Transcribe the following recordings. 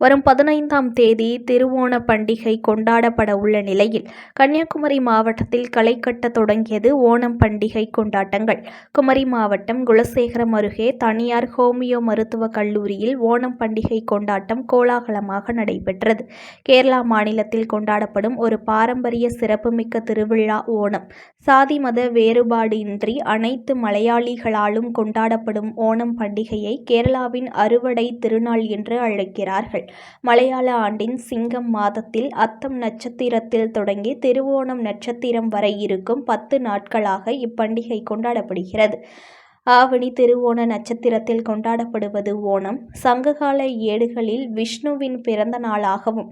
வரும் பதினைந்தாம் தேதி திருவோண பண்டிகை கொண்டாடப்பட உள்ள நிலையில் கன்னியாகுமரி மாவட்டத்தில் களை கட்ட தொடங்கியது ஓணம் பண்டிகை கொண்டாட்டங்கள். குமரி மாவட்டம் குலசேகரம் அருகே தனியார் ஹோமியோ மருத்துவக் கல்லூரியில் ஓணம் பண்டிகை கொண்டாட்டம் கோலாகலமாக நடைபெற்றது. கேரளா மாநிலத்தில் கொண்டாடப்படும் ஒரு பாரம்பரிய சிறப்புமிக்க திருவிழா ஓணம். சாதி மத வேறுபாடின்றி அனைத்து மலையாளிகளாலும் கொண்டாடப்படும் ஓணம் பண்டிகையை கேரளாவின் அறுவடை திருநாள் என்று அழைக்கிறார்கள். மலையாள ஆண்டின் சிங்கம் மாதத்தில் அத்தம் நட்சத்திரத்தில் தொடங்கி திருவோணம் நட்சத்திரம் வரை இருக்கும் பத்து நாட்களாக இப்பண்டிகை கொண்டாடப்படுகிறது. ஆவணி திருவோண நட்சத்திரத்தில் கொண்டாடப்படுவது ஓணம். சங்ககால ஏடுகளில் விஷ்ணுவின் பிறந்த நாளாகவும்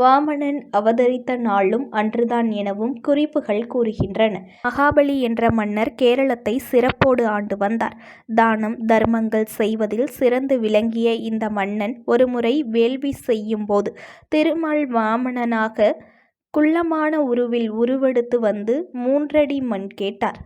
வாமனன் அவதரித்த நாளும் அன்றுதான் எனவும் குறிப்புகள் கூறுகின்றன. மகாபலி என்ற மன்னர் கேரளத்தை சிறப்போடு ஆண்டு வந்தார். தானம் தர்மங்கள் செய்வதில் சிறந்து விளங்கிய இந்த மன்னன் ஒருமுறை வேள்வி செய்யும் போது திருமால் வாமனனாக குள்ளமான உருவில் உருவெடுத்து வந்து மூன்றடி மண் கேட்டார்.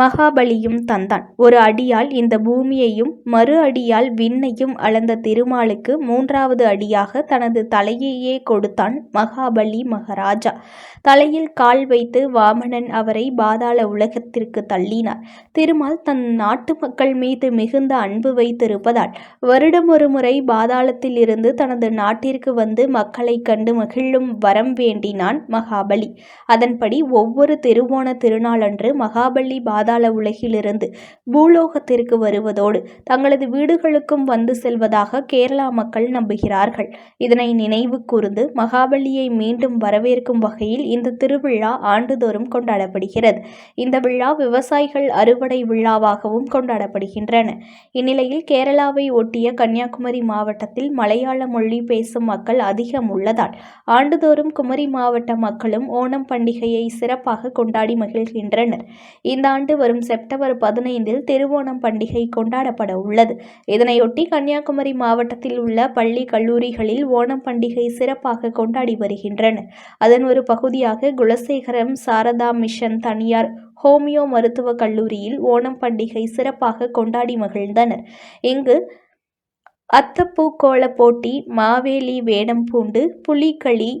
மகாபலியும் தந்தான். ஒரு அடியால் இந்த பூமியையும் மறு அடியால் விண்ணையும் அளந்த திருமாலுக்கு மூன்றாவது அடியாக தனது தலையையே கொடுத்தான் மகாபலி மகாராஜா. தலையில் கால் வைத்து வாமணன் அவரை பாதாள உலகத்திற்கு தள்ளினார். திருமால் தன் நாட்டு மக்கள் மீது மிகுந்த அன்பு வைத்திருப்பதால் வருடம் ஒரு முறை பாதாளத்தில் இருந்து தனது நாட்டிற்கு வந்து மக்களை கண்டு மகிழும் வரம் வேண்டினான் மகாபலி. அதன்படி ஒவ்வொரு திருவோண திருநாளன்று மகாபலி பாதாள உலகிலிருந்து பூலோகத்திற்கு வருவதோடு தங்களது வீடுகளுக்கும் வந்து செல்வதாக கேரளா மக்கள் நம்புகிறார்கள். இதனை நினைவு கூர்ந்து மகாபலியை மீண்டும் வரவேற்கும் வகையில் இந்த திருவிழா ஆண்டுதோறும் கொண்டாடப்படுகிறது. இந்த விழா விவசாயிகள் அறுவடை விழாவாகவும் கொண்டாடப்படுகின்றன. இந்நிலையில் கேரளாவை ஒட்டிய கன்னியாகுமரி மாவட்டத்தில் மலையாள மொழி பேசும் மக்கள் அதிகம் உள்ளதால் ஆண்டுதோறும் குமரி மாவட்ட மக்களும் ஓணம் பண்டிகையை சிறப்பாக கொண்டாடி மகிழ்கின்றனர். இந்த ஆண்டு வரும் செப்டம்பர் பதினைந்தில் திருவோணம் பண்டிகை கொண்டாடப்பட உள்ளது. இதனையொட்டி கன்னியாகுமரி மாவட்டத்தில் உள்ள பள்ளி கல்லூரிகளில் ஓணம் பண்டிகை சிறப்பாக கொண்டாடி வருகின்றனர். அதன் ஒரு பகுதியாக குலசேகரம் சாரதா மிஷன் தனியார் ஹோமியோ மருத்துவக் கல்லூரியில் ஓணம் பண்டிகை சிறப்பாக கொண்டாடி மகிழ்ந்தனர். இங்கு அத்தப்பூ போட்டி மாவேலி வேடம் பூண்டு புலிகளி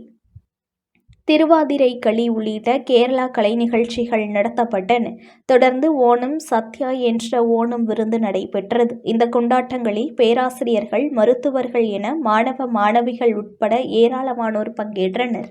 திருவாதிரை களி உள்ளிட்ட கேரளா கலை நிகழ்ச்சிகள் நடத்தப்பட்டன. தொடர்ந்து ஓணம் சத்யா என்ற ஓணம் விருந்து நடைபெற்றது. இந்த கொண்டாட்டங்களில் பேராசிரியர்கள் மருத்துவர்கள் என மாணவ மாணவிகள் உட்பட ஏராளமானோர் பங்கேற்றனர்.